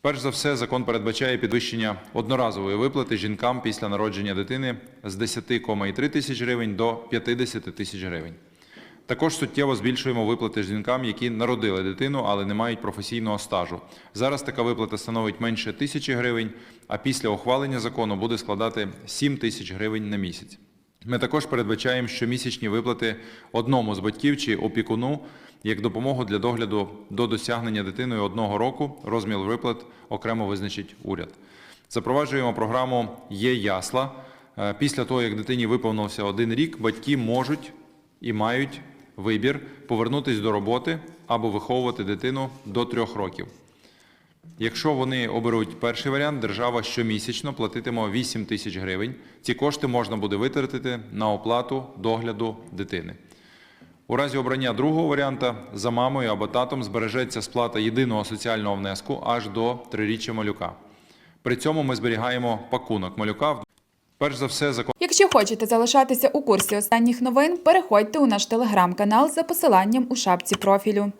Перш за все, закон передбачає підвищення одноразової виплати жінкам після народження дитини з 10,3 тисяч гривень до 50 тисяч гривень. Також суттєво збільшуємо виплати жінкам, які народили дитину, але не мають професійного стажу. Зараз така виплата становить менше тисячі гривень, а після ухвалення закону буде складати 7 тисяч гривень на місяць. Ми також передбачаємо щомісячні виплати одному з батьків чи опікуну як допомогу для догляду до досягнення дитиною одного року. Розмір виплат окремо визначить уряд. Запроваджуємо програму Є ясла. Е, Після того, як дитині виповнився один рік, батьки можуть і мають вибір повернутися до роботи або виховувати дитину до трьох років. Якщо вони оберуть перший варіант, держава щомісячно платитиме 8 тисяч гривень. Ці кошти можна буде витратити на оплату догляду дитини. У разі обрання другого варіанта за мамою або татом збережеться сплата єдиного соціального внеску аж до триріччя малюка. При цьому ми зберігаємо пакунок малюка. Перш за все, закон. Якщо хочете залишатися у курсі останніх новин, переходьте у наш телеграм-канал за посиланням у шапці профілю.